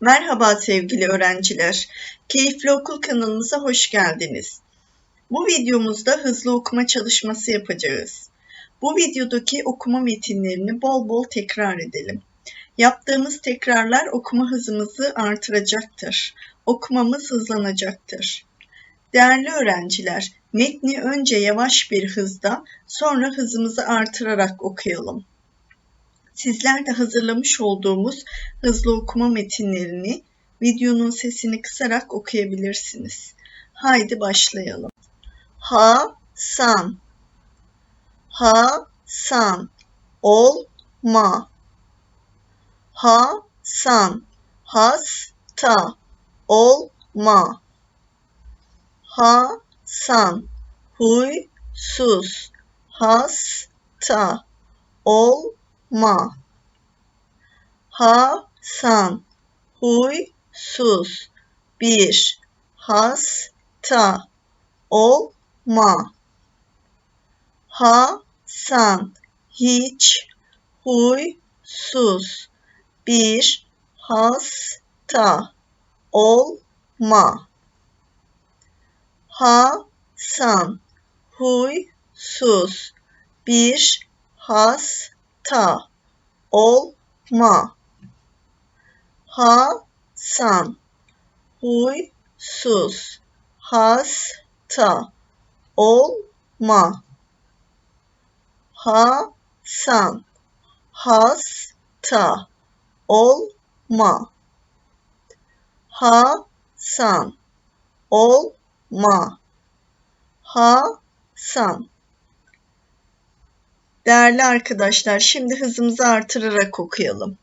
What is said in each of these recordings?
Merhaba sevgili öğrenciler. Keyifli Okul kanalımıza hoş geldiniz. Bu videomuzda hızlı okuma çalışması yapacağız. Bu videodaki okuma metinlerini bol bol tekrar edelim. Yaptığımız tekrarlar okuma hızımızı artıracaktır. Okumamız hızlanacaktır. Değerli öğrenciler, metni önce yavaş bir hızda, sonra hızımızı artırarak okuyalım. Sizler de hazırlamış olduğumuz hızlı okuma metinlerini videonun sesini kısarak okuyabilirsiniz. Haydi başlayalım. Ha san Ha san olma Ha san hasta olma Ha san huysuz hasta olma ma. Hasan. Huysuz. Bir. Hasta. Olma. Hasan. Hiç. Huysuz. Bir. Hasta. Olma. Hasan. Huysuz. Bir. Hasta ta olma. Hasan. Huysuz. Hasta. Olma. Hasan. Hasta. Olma. Hasan. Olma. Hasan Değerli arkadaşlar, şimdi hızımızı artırarak okuyalım.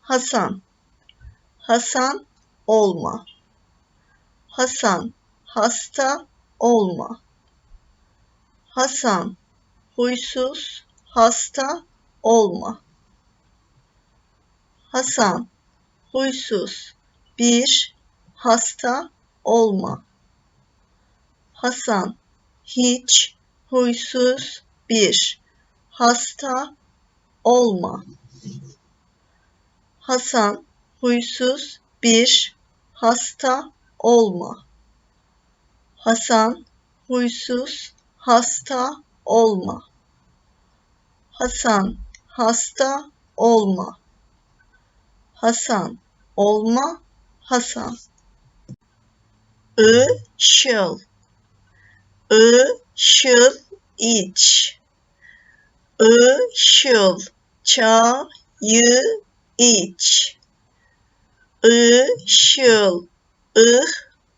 Hasan, Hasan olma. Hasan, hasta olma. Hasan, huysuz, hasta olma. Hasan, huysuz, bir, hasta olma. Hasan, hiç, huysuz, bir, hasta olma. Hasan huysuz bir hasta olma. Hasan huysuz hasta olma. Hasan hasta olma. Hasan olma Hasan. Işıl Işıl iç Işıl çayı iç. Işıl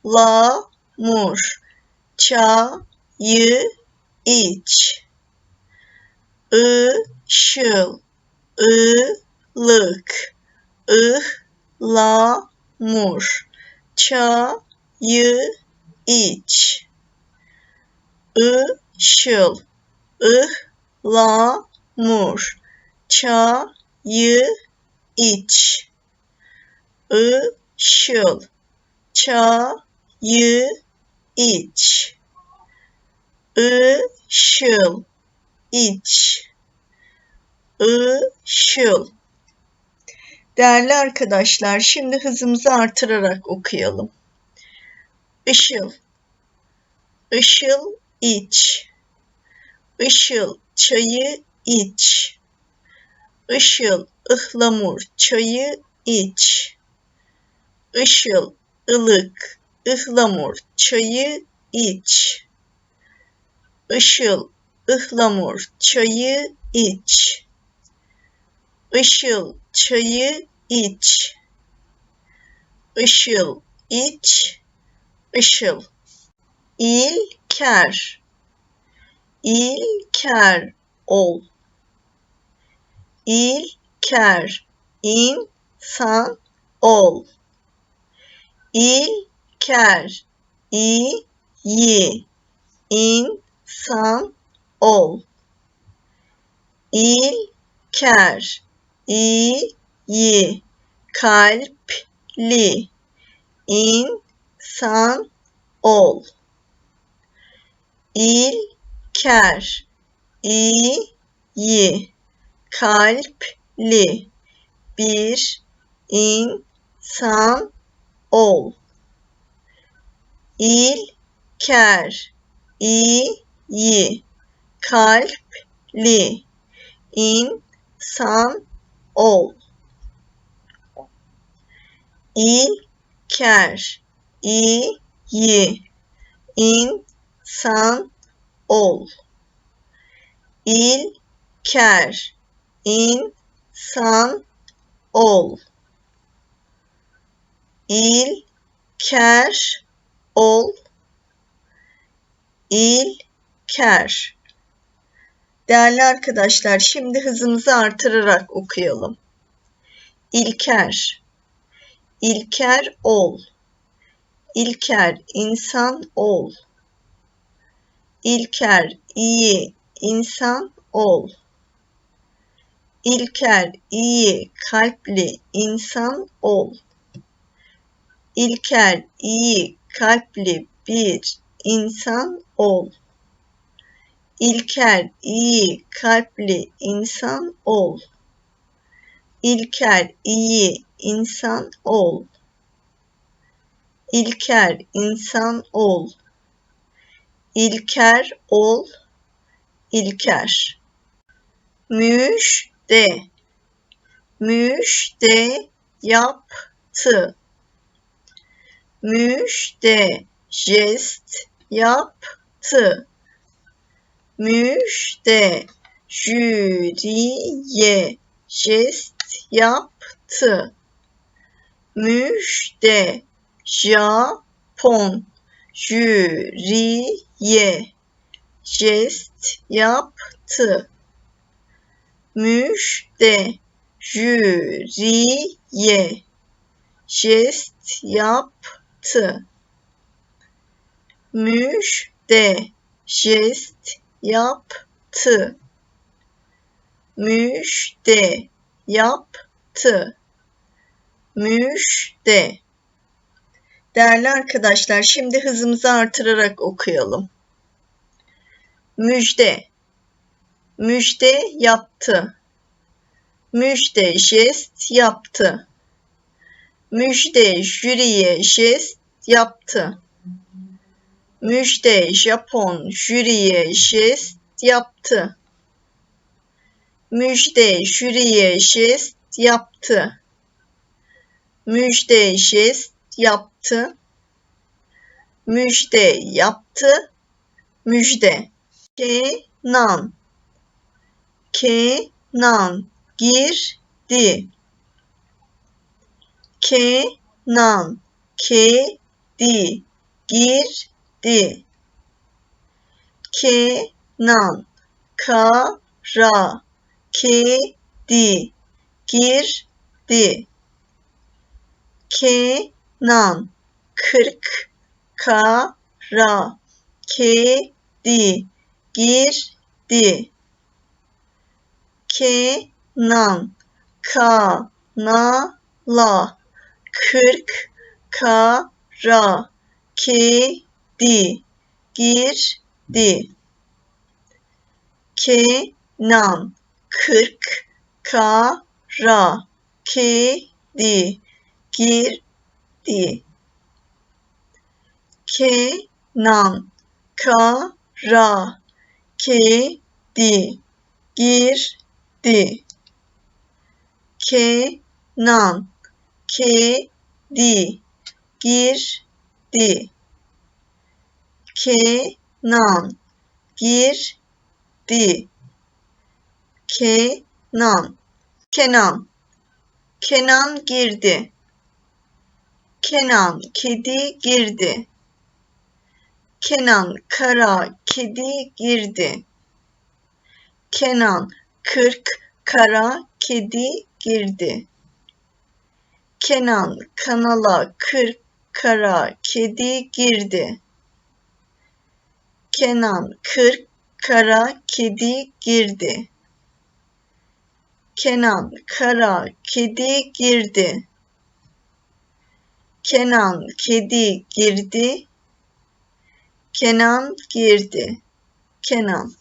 ıhlamur çayı iç. Işıl ılık ıhlamur çayı iç. Işıl ıhlamur lamur. Çayı iç. Işıl çayı iç. Işıl iç. Işıl Değerli arkadaşlar şimdi hızımızı artırarak okuyalım. Işıl. Işıl iç Işıl çayı iç. Işıl ıhlamur çayı iç. Işıl ılık ıhlamur çayı iç. Işıl ıhlamur çayı iç. Işıl çayı iç. Işıl iç. Işıl. İlker İlker ol. İlker insan ol. İlker iyi insan ol. İlker iyi kalpli insan ol. İl ker, iyi, kalpli. Bir insan ol. İlker, iyi, kalpli, insan ol. İlker, iyi, insan ol. İlker, insan ol. İlker ol. İlker. Değerli arkadaşlar, şimdi hızımızı artırarak okuyalım. İlker. İlker ol. İlker insan ol. İlker iyi insan ol. İlker iyi kalpli insan ol. İlker iyi kalpli bir insan ol. İlker iyi kalpli insan ol. İlker iyi insan ol. İlker insan ol. İlker ol. İlker. Müjde. Müjde yaptı. Müjde jest yaptı. Müjde jüriye jest yaptı. Müjde Japon jüriye jest yaptı. Müjde jüriye jest yaptı. Müjde jest yaptı. Müjde yaptı. Müjde. Değerli arkadaşlar, şimdi hızımızı artırarak okuyalım. Müjde. Müjde yaptı. Müjde jest yaptı. Müjde jüriye jest yaptı. Müjde Japon jüriye jest yaptı. Müjde jüriye jest yaptı. Müjde jest yaptı. Müjde yaptı. Müjde. Kenan. Kenan girdi. Kenan kedi girdi. Kenan kara kedi girdi. Kenan kırk kara kedi girdi. Kenan kanala kırk kara kedi girdi. Kenan kırk kara kedi girdi. Kenan kara kedi girdi. Kenan kedi girdi. Kenan girdi. Kenan Kenan Kenan girdi. Kenan kedi girdi. Kenan kara kedi girdi. Kenan kırk kara kedi girdi. Kenan kanala kırk kara kedi girdi. Kenan kırk kara kedi girdi. Kenan kara kedi girdi. Kenan kedi girdi. Kenan girdi. Kenan.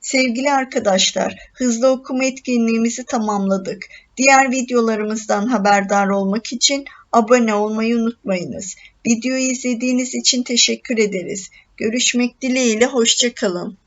Sevgili arkadaşlar, hızlı okuma etkinliğimizi tamamladık. Diğer videolarımızdan haberdar olmak için abone olmayı unutmayınız. Videoyu izlediğiniz için teşekkür ederiz. Görüşmek dileğiyle, hoşça kalın.